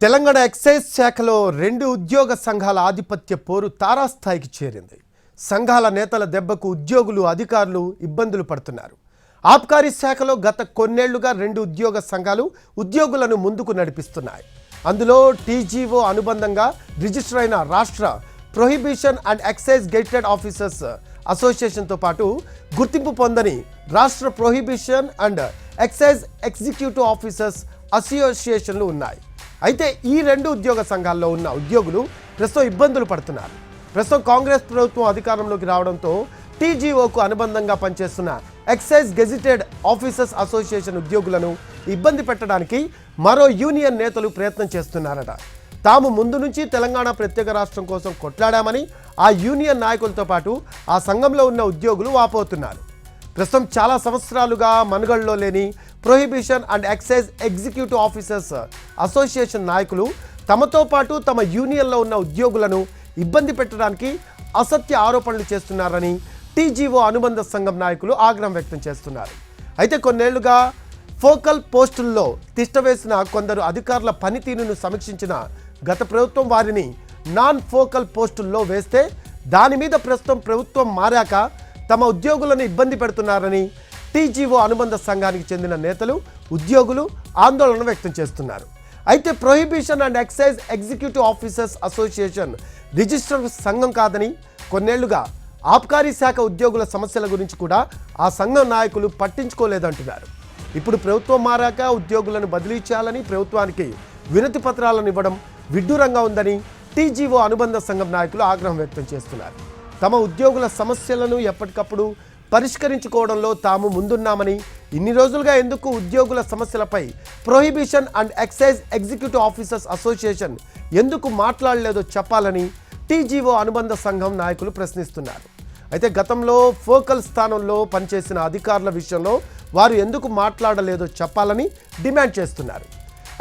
Telangana excise శాఖలో రెండు ఉద్యోగ సంఘాల ఆధిపత్య పోరు తారాస్థాయికి చేరింది. సంఘాల నేతల దెబ్బకు ఉద్యోగులు అధికారులు ఇబ్బందులు పడుతున్నారు. ఆబ్కారీ శాఖలో గత కొన్నేళ్ళుగా రెండు ఉద్యోగ సంఘాలు ఉద్యోగులను ముందుకు నడిపిస్తున్నాయి. అందులో టీజీఓ అనుబంధంగా రిజిస్టర్ అయిన రాష్ట్ర prohibition and excise gazetted officers అసోసియేషన్తో పాటు గుర్తింపు పొందని రాష్ట్ర prohibition and excise executive officers అసోసియేషన్లు ఉన్నాయి. అయితే ఈ రెండు ఉద్యోగ సంఘాల్లో ఉన్న ఉద్యోగులు ప్రస్తుతం ఇబ్బందులు పడుతున్నారు. ప్రస్తుతం కాంగ్రెస్ ప్రభుత్వం అధికారంలోకి రావడంతో టీజీఓకు అనుబంధంగా పనిచేస్తున్న ఎక్సైజ్ గెజిటెడ్ ఆఫీసర్స్ అసోసియేషన్ ఉద్యోగులను ఇబ్బంది పెట్టడానికి మరో యూనియన్ నేతలు ప్రయత్నం చేస్తున్నారట. తాము ముందు నుంచి తెలంగాణ ప్రత్యేక రాష్ట్రం కోసం కొట్లాడామని ఆ యూనియన్ నాయకులతో పాటు ఆ సంఘంలో ఉన్న ఉద్యోగులు వాపోతున్నారు. ప్రస్తుతం చాలా సంవత్సరాలుగా మనుగడలో లేని prohibition and excise executive officers association నాయకులు తమతో పాటు తమ యూనియన్లో ఉన్న ఉద్యోగులను ఇబ్బంది పెట్టడానికి అసత్య ఆరోపణలు చేస్తున్నారని టీజీఓ అనుబంధ సంఘం నాయకులు ఆగ్రహం వ్యక్తం చేస్తున్నారు. అయితే కొన్నేళ్ళుగా ఫోకల్ పోస్టుల్లో తిష్టవేసిన కొందరు అధికారుల పనితీరును సమీక్షించిన గత ప్రభుత్వం వారిని నాన్ ఫోకల్ పోస్టుల్లో వేస్తే దాని మీద ప్రస్తుతం ప్రభుత్వం మారాక తమ ఉద్యోగులను ఇబ్బంది పెడుతున్నారని టీజీఓ అనుబంధ సంఘానికి చెందిన నేతలు ఉద్యోగులు ఆందోళన వ్యక్తం చేస్తున్నారు. అయితే prohibition and excise executive officers association register సంఘం కాదని కొన్నేళ్ళుగా ఆబ్కారీ శాఖ ఉద్యోగుల సమస్యల గురించి కూడా ఆ సంఘం నాయకులు పట్టించుకోలేదంటున్నారు. ఇప్పుడు ప్రభుత్వం మారాక ఉద్యోగులను బదిలీ చేయాలని ప్రభుత్వానికి వినతి పత్రాలను ఇవ్వడం విడ్డూరంగా ఉందని టీజీఓ అనుబంధ సంఘం నాయకులు ఆగ్రహం వ్యక్తం చేస్తున్నారు. తమ ఉద్యోగుల సమస్యలను ఎప్పటికప్పుడు పరిష్కరించుకోవడంలో తాము ముందున్నామని ఇన్ని రోజులుగా ఎందుకు ఉద్యోగుల సమస్యలపై prohibition and excise executive officers association ఎందుకు మాట్లాడలేదో చెప్పాలని టీజీఓ అనుబంధ సంఘం నాయకులు ప్రశ్నిస్తున్నారు. అయితే గతంలో ఫోకల్ స్థానంలో పనిచేసిన అధికారుల విషయంలో వారు ఎందుకు మాట్లాడలేదో చెప్పాలని డిమాండ్ చేస్తున్నారు.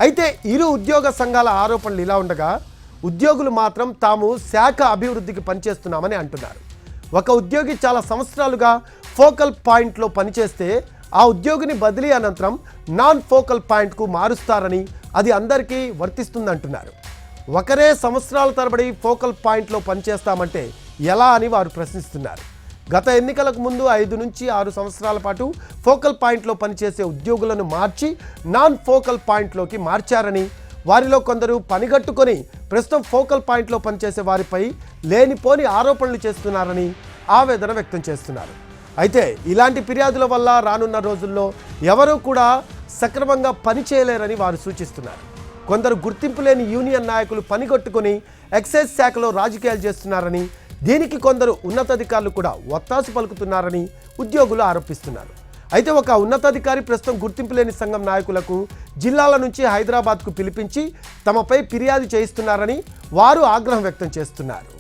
అయితే ఇరు ఉద్యోగ సంఘాల ఆరోపణలు ఇలా ఉండగా ఉద్యోగులు మాత్రం తాము శాఖ అభివృద్ధికి పనిచేస్తున్నామని అంటున్నారు. ఒక ఉద్యోగి చాలా సంవత్సరాలుగా ఫోకల్ పాయింట్లో పనిచేస్తే ఆ ఉద్యోగిని బదిలీ అనంతరం నాన్ ఫోకల్ పాయింట్కు మారుస్తారని అది అందరికీ వర్తిస్తుందంటున్నారు. ఒకరే సంవత్సరాల తరబడి ఫోకల్ పాయింట్లో పనిచేస్తామంటే ఎలా అని వారు ప్రశ్నిస్తున్నారు. గత ఎన్నికలకు ముందు ఐదు నుంచి ఆరు సంవత్సరాల పాటు ఫోకల్ పాయింట్లో పనిచేసే ఉద్యోగులను మార్చి నాన్ ఫోకల్ పాయింట్లోకి మార్చారని వారిలో కొందరు పనిగట్టుకొని ప్రస్తుతం ఫోకల్ పాయింట్లో పనిచేసే వారిపై లేనిపోని ఆరోపణలు చేస్తున్నారని ఆవేదన వ్యక్తం చేస్తున్నారు. అయితే ఇలాంటి ఫిర్యాదుల వల్ల రానున్న రోజుల్లో ఎవరూ కూడా సక్రమంగా పని చేయలేరని వారు సూచిస్తున్నారు. కొందరు గుర్తింపు లేని యూనియన్ నాయకులు పనిగొట్టుకుని ఎక్సైజ్ శాఖలో రాజకీయాలు చేస్తున్నారని దీనికి కొందరు ఉన్నతాధికారులు కూడా ఒత్తాసు పలుకుతున్నారని ఉద్యోగులు ఆరోపిస్తున్నారు. అయితే ఒక ఉన్నతాధికారి ప్రస్తుతం గుర్తింపు లేని సంఘం నాయకులకు జిల్లాల నుంచి హైదరాబాద్కు పిలిపించి తమపై ఫిర్యాదు చేయిస్తున్నారని వారు ఆగ్రహం వ్యక్తం చేస్తున్నారు.